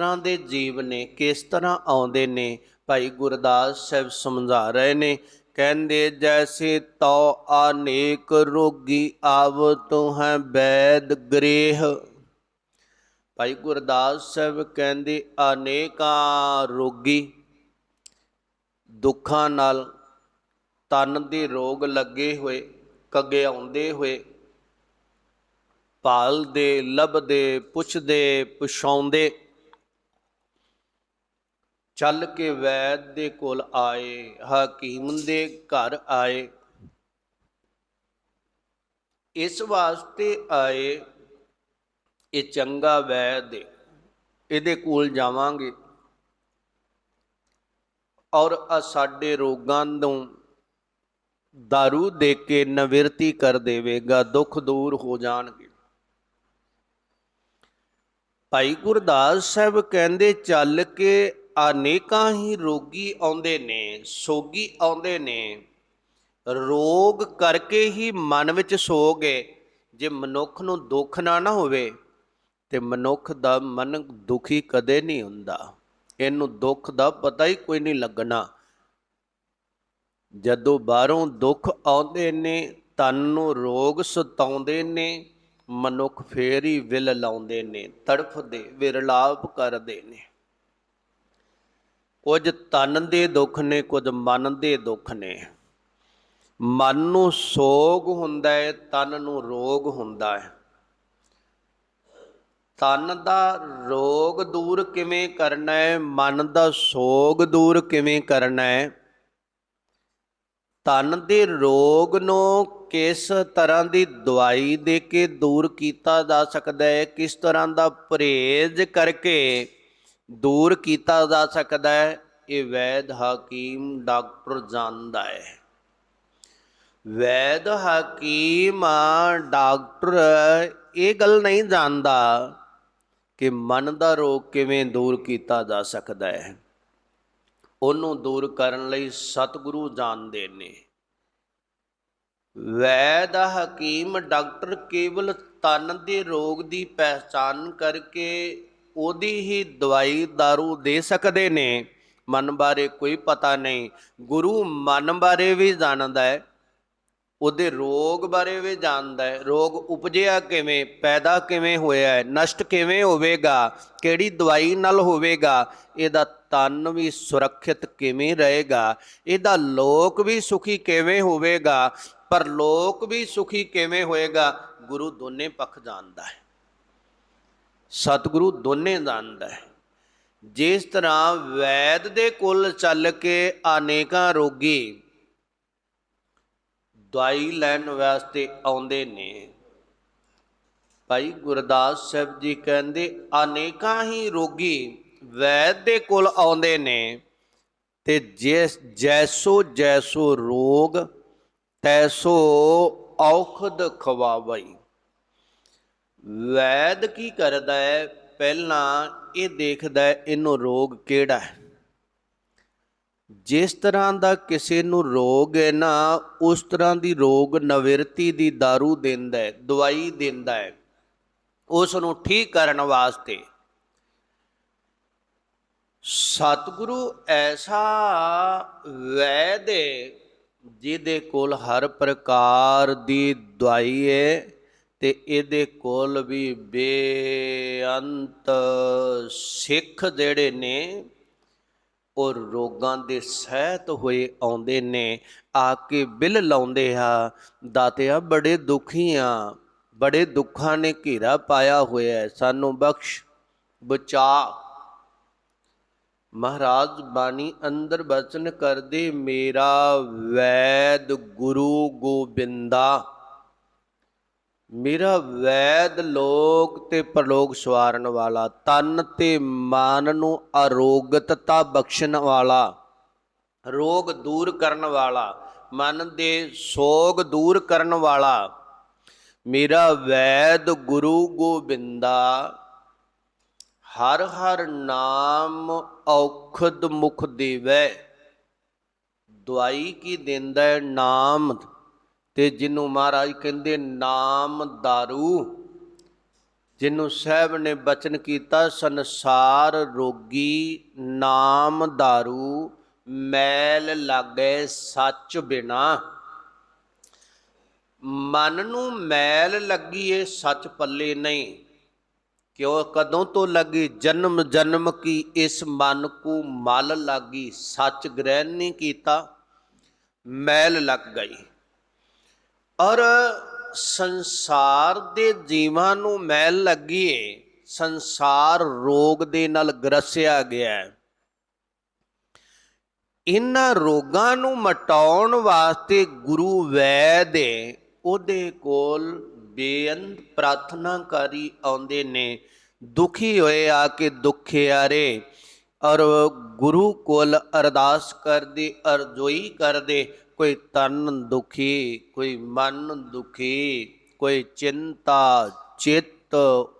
ਤਰ੍ਹਾਂ ਦੇ ਜੀਵ ਨੇ ਕਿਸ ਤਰ੍ਹਾਂ ਆਉਂਦੇ ਨੇ? ਭਾਈ ਗੁਰਦਾਸ ਸਾਹਿਬ ਸਮਝਾ ਰਹੇ ਨੇ, ਕਹਿੰਦੇ, ਜੈਸੇ ਤਉ ਅਨੇਕ ਰੋਗੀ ਆਵਤ ਹੈ ਬੈਦ ਗ੍ਰੇਹ। ਭਾਈ ਗੁਰਦਾਸ ਸਾਹਿਬ ਕਹਿੰਦੇ, ਅਨੇਕਾਂ ਰੋਗੀ ਦੁੱਖਾਂ ਨਾਲ ਤਨ ਦੇ ਰੋਗ ਲੱਗੇ ਹੋਏ, ਕੱਗੇ ਆਉਂਦੇ ਹੋਏ, ਭਾਲਦੇ, ਲੱਭਦੇ, ਪੁੱਛਦੇ, ਪੁਛਾਉਂਦੇ ਚੱਲ ਕੇ ਵੈਦ ਦੇ ਕੋਲ ਆਏ, ਹਕੀਮ ਦੇ ਘਰ ਆਏ। ਇਸ ਵਾਸਤੇ ਆਏ, ਇਹ ਚੰਗਾ ਵੈਦ ਇਹਦੇ ਕੋਲ ਜਾਵਾਂਗੇ। ਔਰ ਆ ਸਾਡੇ ਰੋਗਾਂ ਨੂੰ दारू ਦੇ ਕੇ ਨਿਵਰਤੀ ਕਰ ਦੇਵੇਗਾ, ਦੁੱਖ ਦੂਰ ਹੋ ਜਾਣਗੇ। ਭਾਈ ਗੁਰਦਾਸ ਸਾਹਿਬ ਕਹਿੰਦੇ, ਚੱਲ ਕੇ ਅਨੇਕਾਂ ਹੀ ਰੋਗੀ ਆਉਂਦੇ ਨੇ, ਸੋਗੀ ਆਉਂਦੇ ਨੇ। ਰੋਗ ਕਰਕੇ ਹੀ ਮਨ ਵਿੱਚ ਸੋਗ ਹੈ ਜੇ ਮਨੁੱਖ ਨੂੰ ਦੁੱਖ ਨਾ ਨਾ ਹੋਵੇ, ਤੇ ਮਨੁੱਖ ਦਾ ਮਨ ਦੁਖੀ ਕਦੇ ਨਹੀਂ ਹੁੰਦਾ। ਇਹਨੂੰ ਦੁੱਖ ਦਾ ਪਤਾ ਹੀ ਕੋਈ ਨਹੀਂ ਲੱਗਣਾ। ਜਦੋਂ ਬਾਹਰੋਂ ਦੁੱਖ ਆਉਂਦੇ ਨੇ, ਤਨ ਨੂੰ ਰੋਗ ਸਤਾਉਂਦੇ ਨੇ, ਮਨੁੱਖ ਫੇਰ ਹੀ ਵਿਲ ਲਾਉਂਦੇ ਨੇ, ਤੜਫਦੇ, ਵਿਰਲਾਪ ਕਰਦੇ ਨੇ। ਕੁਝ ਤਨ ਦੇ ਦੁੱਖ ਨੇ, ਕੁਝ ਮਨ ਦੇ ਦੁੱਖ ਨੇ। ਮਨ ਨੂੰ ਸੋਗ ਹੁੰਦਾ ਹੈ, ਤਨ ਨੂੰ ਰੋਗ ਹੁੰਦਾ ਹੈ। ਤਨ ਦਾ ਰੋਗ ਦੂਰ ਕਿਵੇਂ ਕਰਨਾ ਹੈ, ਮਨ ਦਾ ਸੋਗ ਦੂਰ ਕਿਵੇਂ ਕਰਨਾ ਹੈ? ਤਨ ਦੇ ਰੋਗ ਨੂੰ ਕਿਸ ਤਰ੍ਹਾਂ ਦੀ ਦਵਾਈ ਦੇ ਕੇ ਦੂਰ ਕੀਤਾ ਜਾ ਸਕਦਾ ਹੈ, ਕਿਸ ਤਰ੍ਹਾਂ ਦਾ ਪਰਹੇਜ਼ ਕਰਕੇ ਦੂਰ ਕੀਤਾ ਜਾ ਸਕਦਾ ਹੈ, ਇਹ ਵੈਦ ਹਕੀਮ ਡਾਕਟਰ ਜਾਣਦਾ ਹੈ। ਵੈਦ ਹਕੀਮ ਡਾਕਟਰ ਇਹ ਗੱਲ ਨਹੀਂ ਜਾਣਦਾ ਕਿ ਮਨ ਦਾ ਰੋਗ ਕਿਵੇਂ ਦੂਰ ਕੀਤਾ ਜਾ ਸਕਦਾ ਹੈ। ਉਹਨੂੰ ਦੂਰ ਕਰਨ ਲਈ ਸਤਿਗੁਰੂ ਜਾਣਦੇ ਨੇ। ਵੈਦ ਹਕੀਮ ਡਾਕਟਰ ਕੇਵਲ ਤਨ ਦੇ ਰੋਗ ਦੀ ਪਹਿਚਾਨ ਕਰਕੇ ਉਹਦੀ ਹੀ ਦਵਾਈ दारू ਦੇ ਸਕਦੇ ਨੇ। ਮਨ ਬਾਰੇ ਕੋਈ ਪਤਾ ਨਹੀਂ। ਗੁਰੂ ਮਨ ਬਾਰੇ ਵੀ ਜਾਣਦਾ ਹੈ। ਉਹਦੇ ਰੋਗ ਬਾਰੇ ਵੀ ਜਾਣਦਾ ਹੈ। ਰੋਗ ਉਪਜਿਆ ਕਿਵੇਂ, ਪੈਦਾ ਕਿਵੇਂ ਹੋਇਆ ਹੈ, ਨਸ਼ਟ ਕਿਵੇਂ ਹੋਵੇਗਾ, ਕਿਹੜੀ ਦਵਾਈ ਨਾਲ ਹੋਵੇਗਾ, ਇਹਦਾ ਤਨ ਵੀ ਸੁਰੱਖਿਅਤ ਕਿਵੇਂ ਰਹੇਗਾ, ਇਹਦਾ ਲੋਕ ਵੀ ਸੁਖੀ ਕਿਵੇਂ ਹੋਵੇਗਾ ਪਰ ਲੋਕ ਵੀ ਸੁਖੀ ਕਿਵੇਂ ਹੋਏਗਾ, ਗੁਰੂ ਦੋਨੇ ਪੱਖ ਜਾਣਦਾ ਹੈ। ਸਤਿਗੁਰੂ ਦੋਨੇ ਜਾਣਦਾ ਹੈ। ਜਿਸ ਤਰ੍ਹਾਂ ਵੈਦ ਦੇ ਕੁਲ ਚੱਲ ਕੇ ਅਨੇਕਾਂ ਰੋਗੀ ਦਵਾਈ ਲੈਣ ਵਾਸਤੇ ਆਉਂਦੇ ਨੇ। ਭਾਈ ਗੁਰਦਾਸ ਸਾਹਿਬ ਜੀ ਕਹਿੰਦੇ, ਅਨੇਕਾਂ ਹੀ ਰੋਗੀ ਵੈਦ ਦੇ ਕੋਲ ਆਉਂਦੇ ਨੇ ਤੇ ਜਿਸ ਜੈਸੋ ਜੈਸੋ ਰੋਗ, ਤੈਸੋ ਔਖਦ ਖਵਾਵਈ। ਵੈਦ ਕੀ ਕਰਦਾ ਹੈ? ਪਹਿਲਾਂ ਇਹ ਦੇਖਦਾ ਹੈ ਇਹਨੂੰ ਰੋਗ ਕਿਹੜਾ ਹੈ? ਜਿਸ ਤਰ੍ਹਾਂ ਦਾ ਕਿਸੇ ਨੂੰ ਰੋਗ ਹੈ ਨਾ, ਉਸ ਤਰ੍ਹਾਂ ਦੀ ਰੋਗ ਨਵਿਰਤੀ ਦੀ दारू ਦਿੰਦਾ ਹੈ, ਦਵਾਈ ਦਿੰਦਾ ਹੈ ਉਸ ਨੂੰ ਠੀਕ ਕਰਨ ਵਾਸਤੇ। ਸਤਿਗੁਰੂ ਐਸਾ ਵੈਦ ਹੈ, ਜਿਹਦੇ ਕੋਲ ਹਰ ਪ੍ਰਕਾਰ ਦੀ ਦਵਾਈ ਹੈ ਤੇ ਇਹਦੇ ਕੋਲ ਵੀ ਬੇਅੰਤ ਸਿੱਖ ਜਿਹੜੇ ਨੇ, ਉਹ ਰੋਗਾਂ ਦੇ ਸਹਿਤ ਹੋਏ ਆਉਂਦੇ ਨੇ। ਆ ਕੇ ਬਿਲ ਲਾਉਂਦੇ ਆ, ਦਾਤਿਆ ਬੜੇ ਦੁਖੀ ਆ, ਬੜੇ ਦੁੱਖਾਂ ਨੇ ਘੇਰਾ ਪਾਇਆ ਹੋਇਆ ਸਾਨੂੰ ਬਖਸ਼, ਬਚਾ। ਮਹਾਰਾਜ ਬਾਣੀ ਅੰਦਰ ਬਚਨ ਕਰਦੇ, ਮੇਰਾ ਵੈਦ ਗੁਰੂ ਗੋਬਿੰਦਾ। ਮੇਰਾ ਵੈਦ ਲੋਕ ਤੇ ਪ੍ਰਲੋਕ ਸਵਾਰਨ ਵਾਲਾ, ਤਨ ਤੇ ਮਨ ਨੂੰ ਅਰੋਗਤਤਾ ਬਖਸ਼ਣ ਵਾਲਾ, ਰੋਗ ਦੂਰ ਕਰਨ ਵਾਲਾ, ਮਨ ਦੇ ਸੋਗ ਦੂਰ ਕਰਨ ਵਾਲਾ। ਮੇਰਾ ਵੈਦ ਗੁਰੂ ਗੋਬਿੰਦਾ, ਹਰ ਹਰ ਨਾਮ ਔਖਦ ਮੁਖ ਦੇਵੈ ਦਵਾਈ ਕੀ ਦਿੰਦਾ ਨਾਮ ਤੇ ਜਿਹਨੂੰ ਮਹਾਰਾਜ ਕਹਿੰਦੇ ਨਾਮ दारू ਜਿਹਨੂੰ ਸਾਹਿਬ ਨੇ ਬਚਨ ਕੀਤਾ ਸੰਸਾਰ ਰੋਗੀ ਨਾਮ दारू ਮੈਲ ਲਾਗੇ ਸੱਚ ਬਿਨਾ ਮਨ ਨੂੰ ਮੈਲ ਲੱਗੀ ਏ ਸੱਚ ਪੱਲੇ ਨਹੀਂ ਕਿਉਂ ਕਦੋਂ ਤੋਂ ਲੱਗੀ ਜਨਮ ਜਨਮ ਕੀ ਇਸ ਮਨ ਕੋ ਮਲ ਲਾਗੀ ਸੱਚ ਗ੍ਰਹਿਣ ਨਹੀਂ ਕੀਤਾ ਮੈਲ ਲੱਗ ਗਈ ਔਰ ਸੰਸਾਰ ਦੇ ਜੀਵਾਂ ਨੂੰ ਮੈਲ ਲੱਗੀ ਏ ਸੰਸਾਰ ਰੋਗ ਦੇ ਨਾਲ ਗਰਸਿਆ ਗਿਆ। ਹੈ ਇਹਨਾਂ ਰੋਗਾਂ ਨੂੰ ਮਟਾਉਣ ਵਾਸਤੇ ਗੁਰੂ ਵੈਦ ਏ ਉਹਦੇ ਕੋਲ ਬੇਅੰਤ ਪ੍ਰਾਰਥਨਾਕਾਰੀ ਆਉਂਦੇ ਨੇ। ਦੁਖੀ ਹੋਏ ਆ ਕੇ ਦੁਖਿਆਰੇ ਔਰ ਗੁਰੂ ਕੋਲ ਅਰਦਾਸ ਕਰਦੇ, ਅਰਜ਼ੋਈ ਕਰਦੇ ਕੋਈ ਤਨ ਦੁਖੀ, ਕੋਈ ਮਨ ਦੁਖੀ, ਕੋਈ ਚਿੰਤਾ, ਚਿੱਤ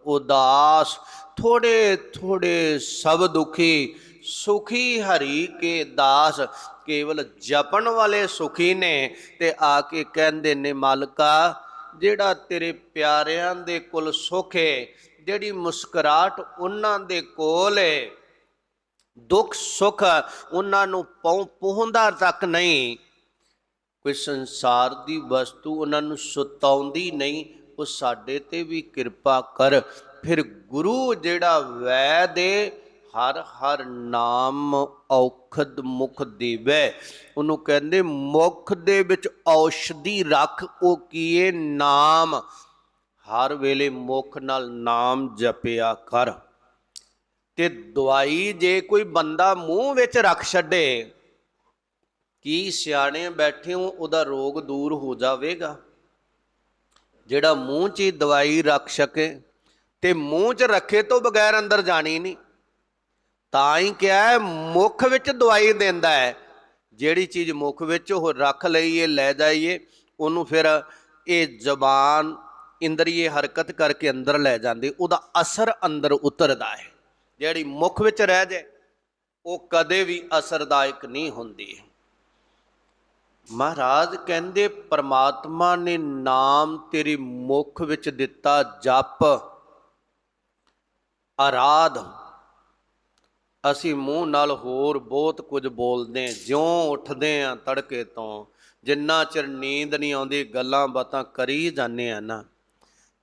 ਉਦਾਸ, ਥੋੜੇ ਥੋੜੇ ਸਭ ਦੁਖੀ, ਸੁਖੀ ਹਰੀ ਕੇ ਦਾਸ, ਕੇਵਲ ਜਪਣ ਵਾਲੇ ਸੁਖੀ ਨੇ ਤੇ ਆ ਕੇ ਕਹਿੰਦੇ ਨੇ, ਮਾਲਕਾ, ਜਿਹੜਾ ਤੇਰੇ ਪਿਆਰਿਆਂ ਦੇ ਕੋਲ ਸੁਖ ਹੈ ਜਿਹੜੀ ਮੁਸਕਰਾਟ ਉਹਨਾਂ ਦੇ ਕੋਲ ਹੈ ਦੁੱਖ ਸੁੱਖ ਉਹਨਾਂ ਨੂੰ ਪਹੁੰ- ਪਹੁੰਚਦਾ ਤੱਕ ਨਹੀਂ। ਕੋਈ ਸੰਸਾਰ ਦੀ ਵਸਤੂ ਉਹਨਾਂ ਨੂੰ ਸੁਤਾਉਂਦੀ ਨਹੀਂ, ਉਹ ਸਾਡੇ ਤੇ ਵੀ ਕਿਰਪਾ ਕਰ। ਫਿਰ ਗੁਰੂ ਜਿਹੜਾ ਵੈ ਦੇ ਹਰ ਹਰ ਨਾਮ ਔਖਦ ਮੁਖ ਦੇਵੇ। ਉਹਨੂੰ ਕਹਿੰਦੇ ਮੁਖ ਦੇ ਵਿੱਚ ਔਸ਼ਧੀ ਰੱਖ, ਉਹ ਕੀਏ ਨਾਮ। ਹਰ ਵੇਲੇ ਮੁਖ ਨਾਲ ਨਾਮ ਜਪਿਆ ਕਰ। ਤੇ ਦਵਾਈ ਜੇ ਕੋਈ ਬੰਦਾ ਮੂੰਹ ਵਿੱਚ ਰੱਖ ਛੱਡੇ ਕੀ ਸਿਆਣੇ ਬੈਠੇ ਹੋ ਉਹਦਾ ਰੋਗ ਦੂਰ ਹੋ ਜਾਵੇਗਾ। ਜਿਹੜਾ ਮੂੰਹ 'ਚ ਹੀ ਦਵਾਈ ਰੱਖ ਸਕੇ ਤੇ ਮੂੰਹ 'ਚ ਰੱਖੇ ਤੋਂ ਬਗੈਰ ਅੰਦਰ ਜਾਣੀ ਨਹੀਂ, ਤਾਂ ਹੀ ਕਿਹਾ ਹੈ, ਮੁਖ ਵਿੱਚ ਦਵਾਈ ਦਿੰਦਾ ਹੈ। ਜਿਹੜੀ ਚੀਜ਼ ਮੁਖ ਵਿੱਚ ਉਹ ਰੱਖ ਲਈਏ, ਲੈ ਜਾਈਏ, ਉਹਨੂੰ ਫਿਰ ਇਹ ਜ਼ਬਾਨ, ਇੰਦਰੀਏ ਹਰਕਤ ਕਰਕੇ ਅੰਦਰ ਲੈ ਜਾਂਦੇ, ਉਹਦਾ ਅਸਰ ਅੰਦਰ ਉਤਰਦਾ ਹੈ। ਜਿਹੜੀ ਮੁਖ ਵਿੱਚ ਰਹਿ ਜਾਏ, ਉਹ ਕਦੇ ਵੀ ਅਸਰਦਾਇਕ ਨਹੀਂ ਹੁੰਦੀ। ਮਹਾਰਾਜ ਕਹਿੰਦੇ, ਪ੍ਰਮਾਤਮਾ ਨੇ ਨਾਮ ਤੇਰੀ ਮੁਖ ਵਿੱਚ ਦਿੱਤਾ ਜਪ, ਆਰਾਧ। ਅਸੀਂ ਮੂੰਹ ਨਾਲ ਹੋਰ ਬਹੁਤ ਕੁਝ ਬੋਲਦੇ ਜਿਉਂ ਉੱਠਦੇ ਆ ਤੜਕੇ ਤੋਂ। ਜਿੰਨਾ ਚਿਰ ਨੀਂਦ ਨਹੀਂ ਆਉਂਦੀ, ਗੱਲਾਂ ਬਾਤਾਂ ਕਰੀ ਜਾਂਦੇ ਆ ਨਾ।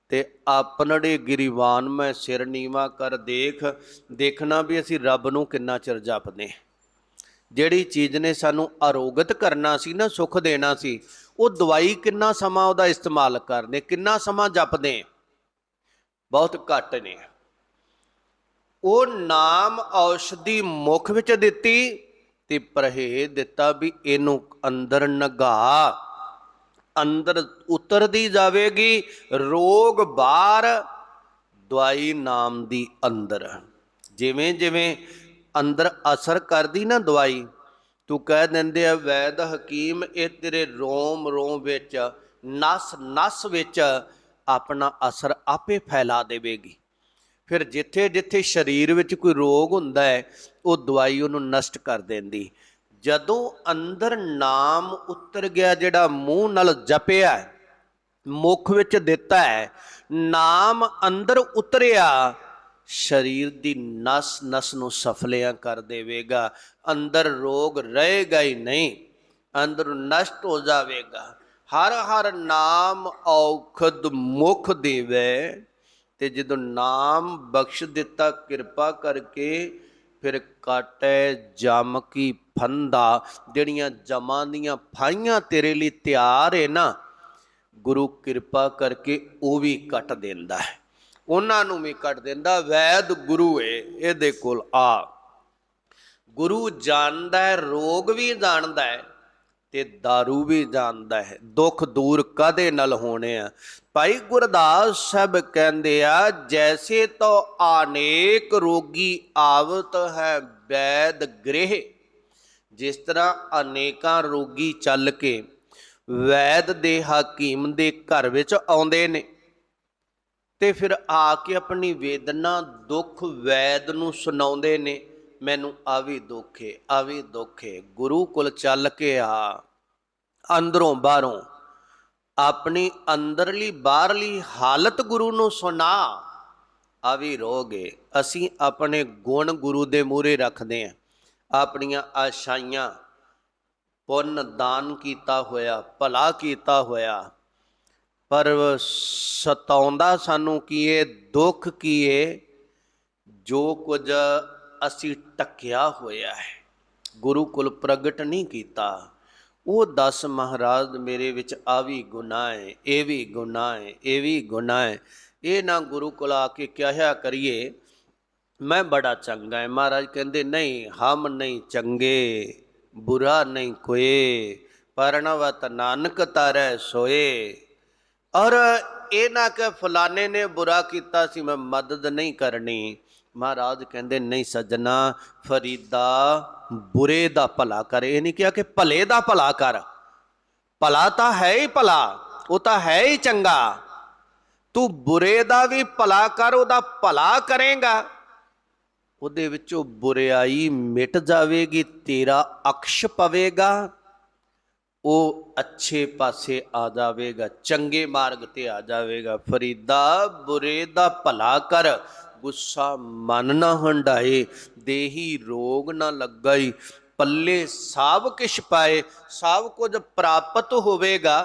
ਤੇ ਆਪਨੜੇ ਗਿਰੀਵਾਨ ਮੈਂ ਸਿਰ ਨੀਵਾ ਕਰ ਦੇਖ, ਦੇਖਣਾ ਵੀ ਅਸੀਂ ਰੱਬ ਨੂੰ ਕਿੰਨਾ ਚਿਰ ਜਪਦੇ ਹਾਂ। ਜਿਹੜੀ ਚੀਜ਼ ਨੇ ਸਾਨੂੰ ਅਰੋਗਤ ਕਰਨਾ ਸੀ ਨਾ, ਸੁੱਖ ਦੇਣਾ ਸੀ, ਉਹ ਦਵਾਈ ਕਿੰਨਾ ਸਮਾਂ ਉਹਦਾ ਇਸਤੇਮਾਲ ਕਰਦੇ, ਕਿੰਨਾ ਸਮਾਂ ਜਪਦੇ? ਬਹੁਤ ਘੱਟ ਨੇ। ਉਹ ਨਾਮ ਔਸ਼ਧੀ ਮੁਖ ਵਿੱਚ ਦਿੱਤੀ ਤੇ ਪਰਹੇਜ਼ ਦਿੱਤਾ ਵੀ ਇਹਨੂੰ ਅੰਦਰ ਨਗਾ, ਅੰਦਰ ਉਤਰਦੀ ਜਾਵੇਗੀ, ਰੋਗ ਬਾਹਰ ਦਵਾਈ ਨਾਮ ਦੀ ਅੰਦਰ। ਜਿਵੇਂ ਜਿਵੇਂ ਅੰਦਰ ਅਸਰ ਕਰਦੀ ਨਾ ਦਵਾਈ। ਤੂੰ ਕਹਿ ਦਿੰਦੇ ਆ ਵੈਦ ਹਕੀਮ ਇਹ ਤੇਰੇ ਰੋਮ ਰੋਮ ਵਿੱਚ ਨਸ ਨਸ ਵਿੱਚ ਆਪਣਾ ਅਸਰ ਆਪੇ ਫੈਲਾ ਦੇਵੇਗੀ। ਫਿਰ ਜਿੱਥੇ ਜਿੱਥੇ ਸਰੀਰ ਵਿੱਚ ਕੋਈ ਰੋਗ ਹੁੰਦਾ ਹੈ ਉਹ ਦਵਾਈ ਉਹਨੂੰ ਨਸ਼ਟ ਕਰ ਦਿੰਦੀ। ਜਦੋਂ ਅੰਦਰ ਨਾਮ ਉਤਰ ਗਿਆ ਜਿਹੜਾ ਮੂੰਹ ਨਾਲ ਜਪਿਆ ਹੈ, ਮੁਖ ਵਿੱਚ ਦਿੱਤਾ ਹੈ ਨਾਮ ਅੰਦਰ ਉਤਰਿਆ ਸਰੀਰ ਦੀ ਨਸ ਨਸ ਨੂੰ ਸਫਲਿਆਂ ਕਰ ਦੇਵੇਗਾ। ਅੰਦਰ ਰੋਗ ਰਹੇਗਾ ਹੀ ਨਹੀਂ, ਅੰਦਰ ਨਸ਼ਟ ਹੋ ਜਾਵੇਗਾ। ਹਰ ਹਰ ਨਾਮ ਔਖਦ ਮੁਖ ਦੇਵੇ ਤੇ ਜਦੋਂ ਨਾਮ ਬਖਸ਼ ਦਿੱਤਾ ਕਿਰਪਾ ਕਰਕੇ ਫਿਰ ਕਾਟੈ ਜਮ ਕੀ ਫੰਦਾ। ਜਿਹੜੀਆਂ ਜਮਾਂ ਦੀਆਂ ਫਾਈਆਂ ਤੇਰੇ ਲਈ ਤਿਆਰ ਏ ਨਾ, ਗੁਰੂ ਕਿਰਪਾ ਕਰਕੇ ਉਹ ਵੀ ਕੱਟ ਦਿੰਦਾ ਹੈ। ਉਹਨਾਂ ਨੂੰ ਵੀ ਕੱਢ ਦਿੰਦਾ, ਵੈਦ ਗੁਰੂ ਏ, ਇਹਦੇ ਕੋਲ ਆ। ਗੁਰੂ ਜਾਣਦਾ ਹੈ, ਰੋਗ ਵੀ ਜਾਣਦਾ ਹੈ ਤੇ दारू ਵੀ ਜਾਣਦਾ ਹੈ। ਦੁੱਖ ਦੂਰ ਕਦੇ ਨਾਲ ਹੋਣੇ ਆ? ਭਾਈ ਗੁਰਦਾਸ ਸਾਹਿਬ ਕਹਿੰਦੇ ਆ, ਜੈਸੇ ਤੋ ਅਨੇਕ ਰੋਗੀ ਆਵਤ ਹੈ ਵੈਦ ਗ੍ਰਹਿ, ਜਿਸ ਤਰ੍ਹਾਂ ਅਨੇਕਾਂ ਰੋਗੀ ਚੱਲ ਕੇ ਵੈਦ ਦੇ ਹਕੀਮ ਦੇ ਘਰ ਵਿੱਚ ਆਉਂਦੇ ਨੇ। ਤੇ ਫਿਰ ਆ ਕੇ ਆਪਣੀ ਵੇਦਨਾ, ਦੁੱਖ, ਵੈਦ ਨੂੰ ਸੁਣਾਉਂਦੇ ਨੇ। ਮੈਨੂੰ ਆ ਵੀ ਦੁੱਖ ਏ ਆ ਵੀ ਦੁੱਖ। ਏ ਗੁਰੂ ਕੋਲ ਚੱਲ ਕੇ ਆ। ਅੰਦਰੋਂ ਬਾਹਰੋਂ ਆਪਣੀ ਅੰਦਰਲੀ ਬਾਹਰਲੀ ਹਾਲਤ ਗੁਰੂ ਨੂੰ ਸੁਣਾ। ਆ ਵੀ ਰੋਗ। ਅਸੀਂ ਆਪਣੇ ਗੁਣ ਗੁਰੂ ਦੇ ਮੂਹਰੇ ਰੱਖਦੇ ਆਂ। ਆਪਣੀਆਂ ਆਸ਼ਾਈਆਂ ਪੁੰਨ ਦਾਨ ਕੀਤਾ ਹੋਇਆ, ਭਲਾ ਕੀਤਾ ਹੋਇਆ। ਪਰ ਸਤਾਉਂਦਾ ਸਾਨੂੰ ਕੀ ਏ, ਦੁੱਖ ਕੀ ਏ, ਜੋ ਕੁਝ ਅਸੀਂ ਟੱਕਿਆ ਹੋਇਆ ਹੈ। ਗੁਰੂ ਕੁਲ ਪ੍ਰਗਟ ਨਹੀਂ ਕੀਤਾ। ਉਹ ਦਸ ਮਹਾਰਾਜ ਮੇਰੇ ਵਿੱਚ ਆ ਵੀ ਗੁਨਾਹ ਹੈ ਇਹ ਵੀ ਗੁਨਾਹ ਹੈ ਇਹ ਵੀ ਗੁਨਾਹ ਹੈ ਇਹ ਨਾ ਗੁਰੂ ਕੋਲ ਆ ਕੇ ਕਿਹਾ ਕਰੀਏ, ਮੈਂ ਬੜਾ ਚੰਗਾ ਹੈ ਮਹਾਰਾਜ ਕਹਿੰਦੇ, ਨਹੀਂ, ਹਮ ਨਹੀਂ ਚੰਗੇ, ਬੁਰਾ ਨਹੀਂ ਕੋਏ, ਪਰਣਵਤ ਨਾਨਕ ਤਰੈ ਸੋਏ। ਔਰ ਇਹ ਨਾ ਕਿ ਫਲਾਣੇ ਨੇ ਬੁਰਾ ਕੀਤਾ ਸੀ, ਮੈਂ ਮਦਦ ਨਹੀਂ ਕਰਨੀ। ਮਹਾਰਾਜ ਕਹਿੰਦੇ, ਨਹੀਂ ਸੱਜਣਾ, ਫਰੀਦਾ ਬੁਰੇ ਦਾ ਭਲਾ ਕਰ। ਇਹ ਨਹੀਂ ਕਿਹਾ ਕਿ ਭਲੇ ਦਾ ਭਲਾ ਕਰ। ਭਲਾ ਤਾਂ ਹੈ ਹੀ ਭਲਾ, ਉਹ ਤਾਂ ਹੈ ਹੀ ਚੰਗਾ। ਤੂੰ ਬੁਰੇ ਦਾ ਵੀ ਭਲਾ ਕਰ, ਉਹਦਾ ਭਲਾ ਕਰੇਗਾ। ਉਹਦੇ ਵਿੱਚੋਂ ਬੁਰਾਈ ਮਿਟ ਜਾਵੇਗੀ, ਤੇਰਾ ਅਕਸ਼ ਪਵੇਗਾ। ਉਹ ਅੱਛੇ ਪਾਸੇ ਆ ਜਾਵੇਗਾ, ਚੰਗੇ ਮਾਰਗ ਤੇ ਆ ਜਾਵੇਗਾ। ਫਰੀਦਾ, ਬੁਰੇ ਦਾ ਭਲਾ ਕਰ, ਗੁੱਸਾ ਮਨ ਨਾ ਹੰਡਾਏ ਦੇਹੀ ਰੋਗ ਨਾ ਲੱਗਾਈ, ਪੱਲੇ ਸਭ ਕਿਛ ਪਾਏ ਸਭ ਕੁਝ ਪ੍ਰਾਪਤ ਹੋਵੇਗਾ।